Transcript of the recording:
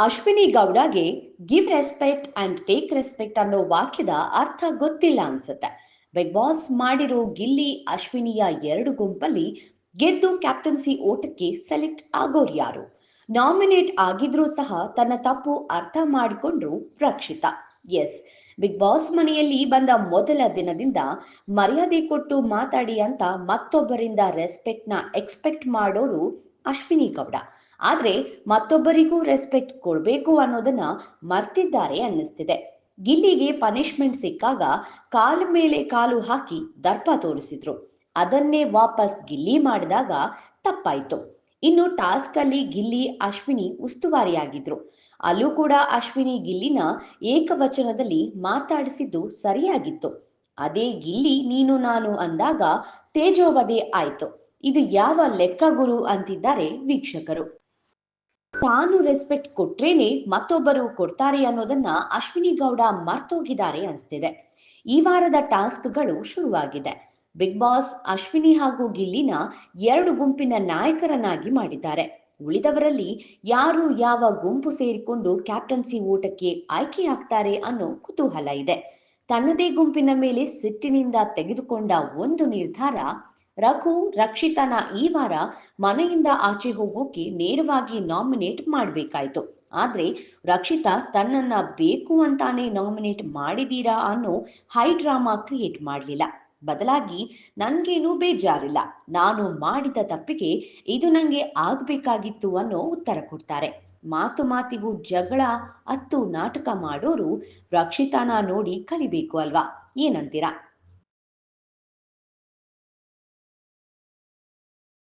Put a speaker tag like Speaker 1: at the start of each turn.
Speaker 1: Ashwini ಗೌಡಗೆ give respect and take respect ಅನ್ನೋ ವಾಕ್ಯದ ಅರ್ಥ ಗೊತ್ತಿಲ್ಲ ಅನ್ಸುತ್ತೆ. ಬಿಗ್ ಬಾಸ್ ಮಾಡಿರೋ ಗಿಲ್ಲಿ ಅಶ್ವಿನಿಯ ಎರಡು ಗುಂಪಲ್ಲಿ ಗೆದ್ದು ಕ್ಯಾಪ್ಟನ್ಸಿ ಓಟಕ್ಕೆ ಸೆಲೆಕ್ಟ್ ಆಗೋರು ಯಾರು? ನಾಮಿನೇಟ್ ಆಗಿದ್ರೂ ಸಹ ತನ್ನ ತಪ್ಪು ಅರ್ಥ ಮಾಡಿಕೊಂಡ್ರು ರಕ್ಷಿತ. ಎಸ್ ಬಿಗ್ ಬಾಸ್ ಮನೆಯಲ್ಲಿ ಬಂದ ಮೊದಲ ದಿನದಿಂದ ಮರ್ಯಾದೆ ಕೊಟ್ಟು ಮಾತಾಡಿ ಅಂತ ಮತ್ತೊಬ್ಬರಿಂದ ರೆಸ್ಪೆಕ್ಟ್ನ ಎಕ್ಸ್ಪೆಕ್ಟ್ ಮಾಡೋರು ಅಶ್ವಿನಿ ಗೌಡ. ಆದ್ರೆ ಮತ್ತೊಬ್ಬರಿಗೂ ರೆಸ್ಪೆಕ್ಟ್ ಕೊಡ್ಬೇಕು ಅನ್ನೋದನ್ನ ಮರ್ತಿದ್ದಾರೆ ಅನ್ನಿಸ್ತಿದೆ. ಗಿಲ್ಲಿಗೆ ಪನಿಷ್ಮೆಂಟ್ ಸಿಕ್ಕಾಗ ಕಾಲು ಮೇಲೆ ಕಾಲು ಹಾಕಿ ದರ್ಪ ತೋರಿಸಿದ್ರು. ಅದನ್ನೇ ವಾಪಸ್ ಗಿಲ್ಲಿ ಮಾಡಿದಾಗ ತಪ್ಪಾಯ್ತು. ಇನ್ನು ಟಾಸ್ಕ್ ಅಲ್ಲಿ ಗಿಲ್ಲಿ, ಅಶ್ವಿನಿ ಉಸ್ತುವಾರಿಯಾಗಿದ್ರು. ಅಲ್ಲೂ ಕೂಡ ಅಶ್ವಿನಿ ಗಿಲ್ಲಿನ ಏಕವಚನದಲ್ಲಿ ಮಾತಾಡಿಸಿದ್ದು ಸರಿಯಾಗಿತ್ತು. ಅದೇ ಗಿಲ್ಲಿ ನೀನು ನಾನು ಅಂದಾಗ ತೇಜೋವಧೆ ಆಯ್ತು. ಇದು ಯಾವ ಲೆಕ್ಕ ಗುರು ಅಂತಿದ್ದಾರೆ ವೀಕ್ಷಕರು. ತಾನು ರೆಸ್ಪೆಕ್ಟ್ ಕೊಟ್ರೇನೆ ಮತ್ತೊಬ್ಬರು ಕೊಡ್ತಾರೆ ಅನ್ನೋದನ್ನ ಅಶ್ವಿನಿ ಗೌಡ ಮರ್ತೋಗಿದ್ದಾರೆ ಅನಿಸ್ತಿದೆ. ಈ ವಾರದ ಟಾಸ್ಕ್ಗಳು ಶುರುವಾಗಿದೆ. ಬಿಗ್ ಬಾಸ್ ಅಶ್ವಿನಿ ಹಾಗೂ ಗಿಲ್ಲಿನ ಎರಡು ಗುಂಪಿನ ನಾಯಕರನ್ನಾಗಿ ಮಾಡಿದ್ದಾರೆ. ಉಳಿದವರಲ್ಲಿ ಯಾರು ಯಾವ ಗುಂಪು ಸೇರಿಕೊಂಡು ಕ್ಯಾಪ್ಟನ್ಸಿ ಊಟಕ್ಕೆ ಆಯ್ಕೆಯಾಗ್ತಾರೆ ಅನ್ನೋ ಕುತೂಹಲ ಇದೆ. ತನ್ನದೇ ಗುಂಪಿನ ಮೇಲೆ ಸಿಟ್ಟಿನಿಂದ ತೆಗೆದುಕೊಂಡ ಒಂದು ನಿರ್ಧಾರ ರಘು ರಕ್ಷಿತನ ಈ ವಾರ ಮನೆಯಿಂದ ಆಚೆ ಹೋಗೋಕೆ ನೇರವಾಗಿ ನಾಮಿನೇಟ್ ಮಾಡಬೇಕಾಯ್ತು. ಆದ್ರೆ ರಕ್ಷಿತಾ ತನ್ನನ್ನ ಬೇಕು ಅಂತಾನೆ ನಾಮಿನೇಟ್ ಮಾಡಿದೀರಾ ಅನ್ನೋ ಹೈ ಡ್ರಾಮಾ ಕ್ರಿಯೇಟ್ ಮಾಡಲಿಲ್ಲ. ಬದಲಾಗಿ ನನ್ಗೇನು ಬೇಜಾರಿಲ್ಲ. ನಾನು ಮಾಡಿದ ತಪ್ಪಿಗೆ ಇದು ನಂಗೆ ಆಗ್ಬೇಕಾಗಿತ್ತು ಅನ್ನೋ ಉತ್ತರ ಕೊಡ್ತಾರೆ. ಮಾತು ಮಾತಿಗೂ ಜಗಳ, ಅತ್ತು ನಾಟಕ ಮಾಡೋರು ರಕ್ಷಿತನ ನೋಡಿ ಕಲಿಬೇಕು ಅಲ್ವಾ? ಏನಂತೀರಾ?